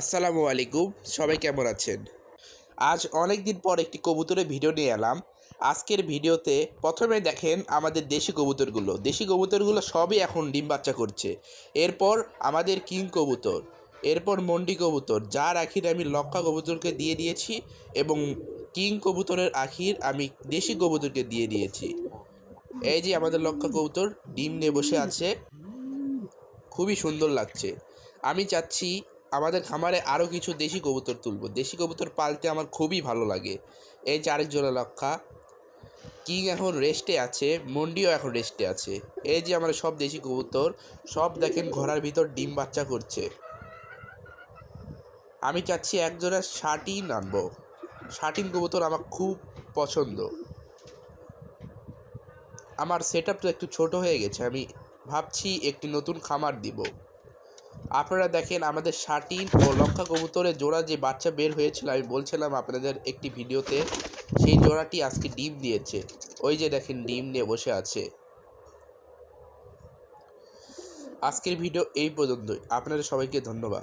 আসসালামু আলাইকুম, সবাই কেমন আছেন? আজ অনেক দিন পর একটি কবুতরের ভিডিও নিয়ে এলাম। আজকের ভিডিওতে প্রথমে দেখেন আমাদের দেশি কবুতরগুলো। দেশি কবুতরগুলো সবই এখন ডিম বাচ্চা করছে। এরপর আমাদের কিং কবুতর, এরপর মন্ডি কবুতর, যার আখির আমি লক্ষা কবুতরকে দিয়ে দিয়েছি এবং কিং কবুতরের আখির আমি দেশি কবুতরকে দিয়ে দিয়েছি। এই যে আমাদের লক্ষা কবুতর, ডিম নিয়ে বসে আছে। খুবই সুন্দর লাগছে। আমি চাচ্ছি আমাদের খামারে আরও কিছু দেশি কবুতর তুলব। দেশি কবুতর পালতে আমার খুবই ভালো লাগে। এই যে আরেক জোড়া লক্ষা, কিং এখন রেস্টে আছে, মন্ডিও এখন রেস্টে আছে। এই যে আমার সব দেশি কবুতর, সব দেখেন ঘোড়ার ভিতর ডিম বাচ্চা করছে। আমি চাচ্ছি এক জোড়া শার্টিন আনব। শার্টিন কবুতর আমার খুব পছন্দ। আমার সেট একটু ছোট হয়ে গেছে, আমি ভাবছি একটি নতুন খামার দিব। আপনারা দেখেন আমাদের শাটিন ও লক্ষা কবুতরের জোড়া যে বাচ্চা বের হয়েছিল, আমি বলছিলাম আপনাদের একটি ভিডিওতে, সেই জোড়াটি আজকে ডিম দিয়েছে। ওই যে দেখেন, ডিম নিয়ে বসে আছে। আজকের ভিডিও এই পর্যন্তই। আপনাদের সবাইকে ধন্যবাদ।